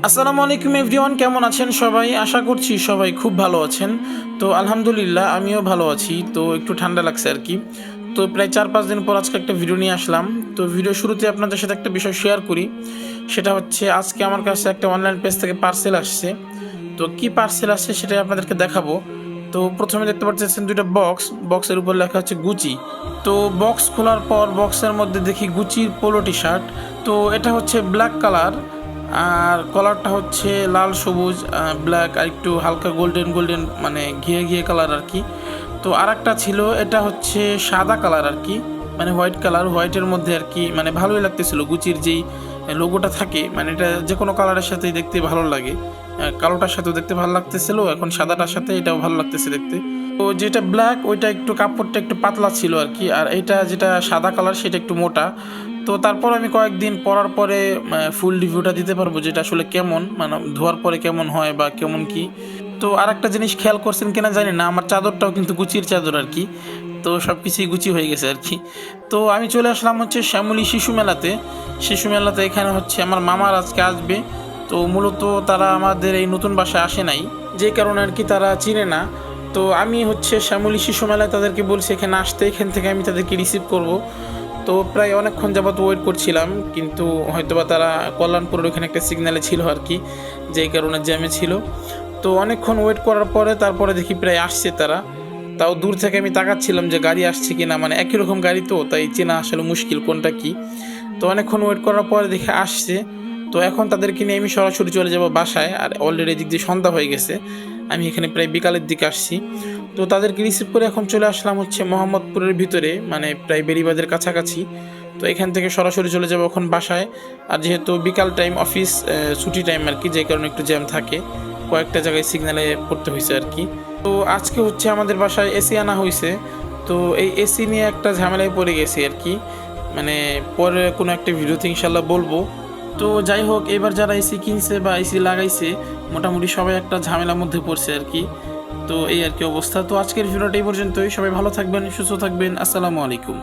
আসসালামু আলাইকুম এভরিওয়ান, কেমন আছেন সবাই? আশা করছি সবাই খুব ভালো আছেন। তো আলহামদুলিল্লাহ, আমিও ভালো আছি। তো একটু ঠান্ডা লাগছে আর কি। তো প্রায় চার পাঁচ দিন পর আজকে একটা ভিডিও নিয়ে আসলাম। তো ভিডিও শুরুতে আপনাদের সাথে একটা বিষয় শেয়ার করি। সেটা হচ্ছে, আজকে আমার কাছে একটা অনলাইন পেজ থেকে পার্সেল আসছে। তো কি পার্সেল আসছে সেটাই আপনাদেরকে দেখাবো। তো প্রথমে দেখতে পাচ্ছেন দুটো বক্স বক্সের উপর লেখা হচ্ছে গুচি তো বক্স খোলার পর বক্সের মধ্যে দেখি গুচির পোলো টি শার্ট তো এটা হচ্ছে ব্ল্যাক কালার আর কালারটা হচ্ছে লাল, সবুজ ব্ল্যাক আর একটু হালকা গোল্ডেন গোল্ডেন মানে ঘিয়ে ঘিয়ে কালার আর কি। তো আর একটা ছিল, এটা হচ্ছে সাদা কালার আর কি মানে হোয়াইট কালার হোয়াইটের মধ্যে আর কি মানে ভালোই লাগতেছিল। গুচির যেই লোগোটা থাকে মানে এটা যে কোনো কালারের সাথেই দেখতে ভালো লাগে। কালোটার সাথেও দেখতে ভালো লাগতেছিল, এখন সাদাটার সাথে এটাও ভালো লাগতেছে দেখতে। তো যেটা ব্ল্যাক ওইটা একটু কাপড়টা একটু পাতলা ছিল আর কি, আর এটা যেটা সাদা কালার সেটা একটু মোটা। তো তারপর আমি কয়েকদিন পরার পরে ফুল রিভিউটা দিতে পারব যেটা আসলে কেমন মানে ধোয়ার পরে কেমন হয় বা কেমন কি। তো আর একটা জিনিস খেয়াল করছেন কিনা জানি না, আমার চাদরটাও কিন্তু গুচির চাদর আর কি। তো সব কিছুই গুচি হয়ে গেছে আর কি। তো আমি চলে আসলাম হচ্ছে শ্যামলী শিশু মেলাতে। শিশু মেলাতে এখানে হচ্ছে আমার মামার আজকে আসবে। তো মূলত তারা আমাদের এই নতুন বাসায় আসে নাই। যে কারণে আর কি তারা চিনে না। তো আমি হচ্ছে শ্যামলী শিশু মেলায় তাদেরকে বলছি এখানে আসতে, এখান থেকে আমি তাদেরকে রিসিভ করব। তো প্রায় অনেকক্ষণ যাবত ওয়েট করছিলাম, কিন্তু হয়তোবা তারা কল্যাণপুরের ওখানে একটা সিগনালে ছিল আর কি, যেই কারণে জ্যামে ছিল। তো অনেকক্ষণ ওয়েট করার পরে তারপরে দেখি প্রায় আসছে তারা। তাও দূর থেকে আমি তাকাচ্ছিলাম যে গাড়ি আসছে কি না মানে একই রকম গাড়ি তো, তাই চেনা আসলে মুশকিল কোনটা কি। তো অনেকক্ষণ ওয়েট করার পরে দেখে আসছে। তো এখন তাদেরকে নিয়ে আমি সরাসরি চলে যাব বাসায়, আর অলরেডি দিক দিয়ে সন্ধ্যা হয়ে গেছে। আমি এখানে প্রায় বিকালের দিকে আসছি। তো তাদেরকে রিসিভ করে এখন চলে আসলাম হচ্ছে মোহাম্মদপুরের ভিতরে মানে প্রায় বেরিবাদের কাছাকাছি। তো এখান থেকে সরাসরি চলে যাব এখন বাসায়। আর যেহেতু বিকাল টাইম অফিস ছুটি টাইম আর কি, যে কারণে একটু জ্যাম থাকে, কয়েকটা জায়গায় সিগনালে পড়তে হয়েছে আর কি। তো আজকে হচ্ছে আমাদের বাসায় এসি আনা হয়েছে। তো এই এসি নিয়ে একটা ঝামেলায় পড়ে গেছি আর কি। মানে পরে কোনো একটা ভিডিওতে ইনশাল্লাহ বলব। তো যাই হোক, এবার যারা এসি কিনছে বা এসি লাগাইছে, মোটামুটি সবাই একটা ঝামেলার মধ্যে পড়ছে আর কি। তো এই আর কি অবস্থা। তো আজকের ভিডিওটা এই পর্যন্তই। সবাই ভালো থাকবেন, সুস্থ থাকবেন। আসসালামু আলাইকুম।